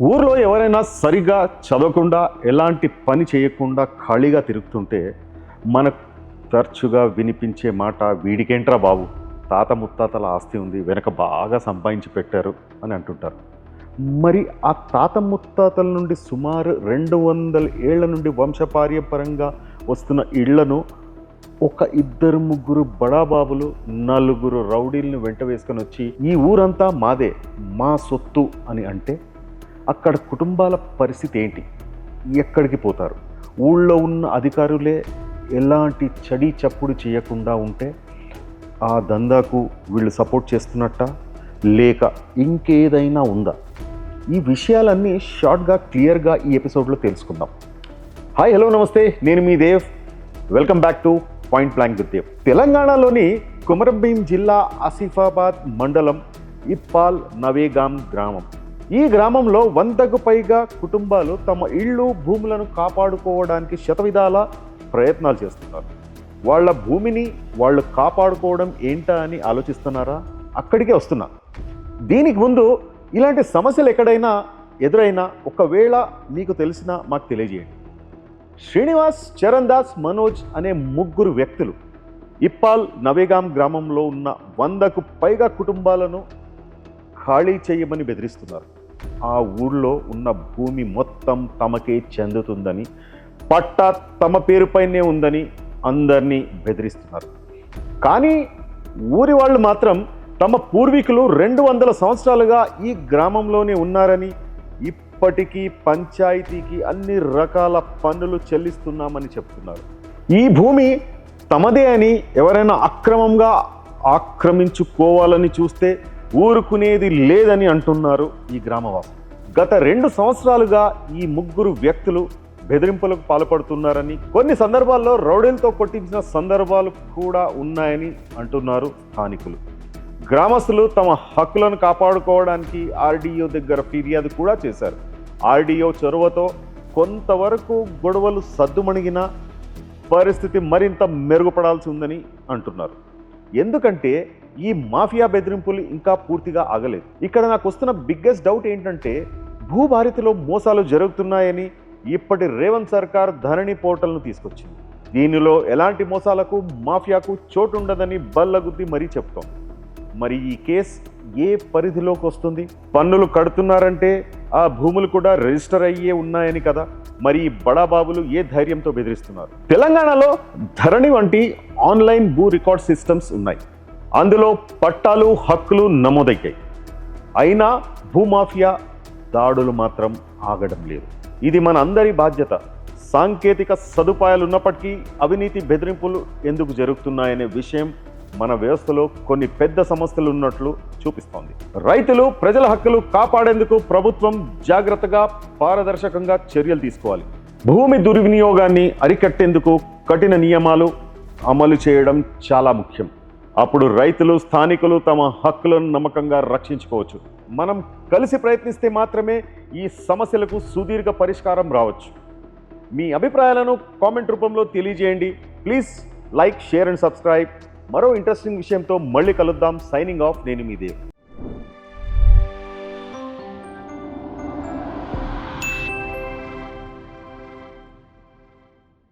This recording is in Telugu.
ఊర్లో ఎవరైనా సరిగా చదవకుండా ఎలాంటి పని చేయకుండా ఖాళీగా తిరుగుతుంటే మనకు తరచుగా వినిపించే మాట వీడికేంట్రా బాబు? తాత ముత్తాతల ఆస్తి ఉంది వెనక బాగా సంపాదించి పెట్టారు అని అంటుంటారు. మరి ఆ తాత ముత్తాతల నుండి సుమారు రెండు వందల ఏళ్ళ నుండి వంశపార్యపరంగా వస్తున్న ఇళ్ళను ఒక ఇద్దరు ముగ్గురు బడాబాబులు నలుగురు రౌడీలను వెంట వేసుకొని వచ్చి ఈ ఊరంతా మాదే మా సొత్తు అని అంటే అక్కడ కుటుంబాల పరిస్థితి ఏంటి? ఎక్కడికి పోతారు? ఊళ్ళో ఉన్న అధికారులే ఎలాంటి చడి చప్పుడు చేయకుండా ఉంటే ఆ దందాకు వీళ్ళు సపోర్ట్ చేస్తున్నట్ట? లేక ఇంకేదైనా ఉందా? ఈ విషయాలన్నీ షార్ట్గా క్లియర్గా ఈ ఎపిసోడ్లో తెలుసుకుందాం. హాయ్ హలో నమస్తే. నేను మీ Dev. Welcome back to point blank with Dev. తెలంగాణలోని కుమరంభీం జిల్లా ఆసిఫాబాద్ మండలం ఇప్పాల్ నవేగాం గ్రామం. ఈ గ్రామంలో వందకు పైగా కుటుంబాలు తమ ఇళ్ళు భూములను కాపాడుకోవడానికి శతవిధాల ప్రయత్నాలు చేస్తున్నారు. వాళ్ళ భూమిని వాళ్ళు కాపాడుకోవడం ఏంటా అని ఆలోచిస్తున్నారా? అక్కడికే వస్తున్నా. దీనికి ముందు ఇలాంటి సమస్యలు ఎక్కడైనా ఎదురైనా ఒకవేళ మీకు తెలిసినా మాకు తెలియజేయండి. శ్రీనివాస్ చరణ్ దాస్ మనోజ్ అనే ముగ్గురు వ్యక్తులు ఇప్పాల్ నవేగాం గ్రామంలో ఉన్న వందకు పైగా కుటుంబాలను ఖాళీ చేయమని బెదిరిస్తున్నారు. ఆ ఊళ్ళో ఉన్న భూమి మొత్తం తమకే చెందుతుందని పట్టా తమ పేరుపైనే ఉందని అందరినీ బెదిరిస్తున్నారు. కానీ ఊరి వాళ్ళు మాత్రం తమ పూర్వీకులు రెండు వందల సంవత్సరాలుగా ఈ గ్రామంలోనే ఉన్నారని ఇప్పటికీ పంచాయతీకి అన్ని రకాల పన్నులు చెల్లిస్తున్నామని చెప్తున్నారు. ఈ భూమి తమదే అని ఎవరైనా అక్రమంగా ఆక్రమించుకోవాలని చూస్తే ఊరుకునేది లేదని అంటున్నారు ఈ గ్రామవాసులు. గత రెండు సంవత్సరాలుగా ఈ ముగ్గురు వ్యక్తులు బెదిరింపులకు పాల్పడుతున్నారని కొన్ని సందర్భాల్లో రౌడీలతో కొట్టించిన సందర్భాలు కూడా ఉన్నాయని అంటున్నారు స్థానికులు. గ్రామస్తులు తమ హక్కులను కాపాడుకోవడానికి ఆర్డీఓ దగ్గర ఫిర్యాదు కూడా చేశారు. ఆర్డీఓ చొరవతో కొంతవరకు గొడవలు సద్దుమణిగిన పరిస్థితి మరింత మెరుగుపడాల్సి ఉందని అంటున్నారు. ఎందుకంటే ఈ మాఫియా బెదిరింపులు ఇంకా పూర్తిగా ఆగలేదు. ఇక్కడ నాకు వస్తున్న బిగ్గెస్ట్ డౌట్ ఏంటంటే భూభారతిలో మోసాలు జరుగుతున్నాయని ఇప్పటి రేవంత్ సర్కార్ ధరణి పోర్టల్ను తీసుకొచ్చింది. దీనిలో ఎలాంటి మోసాలకు మాఫియాకు చోటు ఉండదని బల్లగుద్ది మరీ చెప్తాం మరి ఈ కేస్ ఏ పరిధిలోకి వస్తుంది? పన్నులు కడుతున్నారంటే ఆ భూములు కూడా రిజిస్టర్ అయ్యే ఉన్నాయని కదా. మరి ఈ బడాబాబులు ఏ ధైర్యంతో బెదిరిస్తున్నారు? తెలంగాణలో ధరణి వంటి ఆన్లైన్ భూ రికార్డ్ సిస్టమ్స్ ఉన్నాయి. అందులో పట్టాలు హక్కులు నమోదయ్యాయి. అయినా భూమాఫియా దాడులు మాత్రం ఆగడం లేదు. ఇది మన అందరి బాధ్యత. సాంకేతిక సదుపాయాలు ఉన్నప్పటికీ అవినీతి బెదిరింపులు ఎందుకు జరుగుతున్నాయనే విషయం మన వ్యవస్థలో కొన్ని పెద్ద సమస్యలు ఉన్నట్లు చూపిస్తోంది. రైతులు ప్రజల హక్కులు కాపాడేందుకు ప్రభుత్వం జాగ్రత్తగా పారదర్శకంగా చర్యలు తీసుకోవాలి. భూమి దుర్వినియోగాన్ని అరికట్టేందుకు కఠిన నియమాలు అమలు చేయడం చాలా ముఖ్యం. అప్పుడు రైతులు స్థానికులు తమ హక్కులను నమ్మకంగా రక్షించుకోవచ్చు. మనం కలిసి ప్రయత్నిస్తే మాత్రమే ఈ సమస్యలకు సుదీర్ఘ పరిష్కారం రావచ్చు. మీ అభిప్రాయాలను కామెంట్ రూపంలో తెలియజేయండి. Please like share and subscribe. మరో ఇంట్రెస్టింగ్ విషయంతో మళ్ళీ కలుద్దాం. సైనింగ్ ఆఫ్ నేను మీదే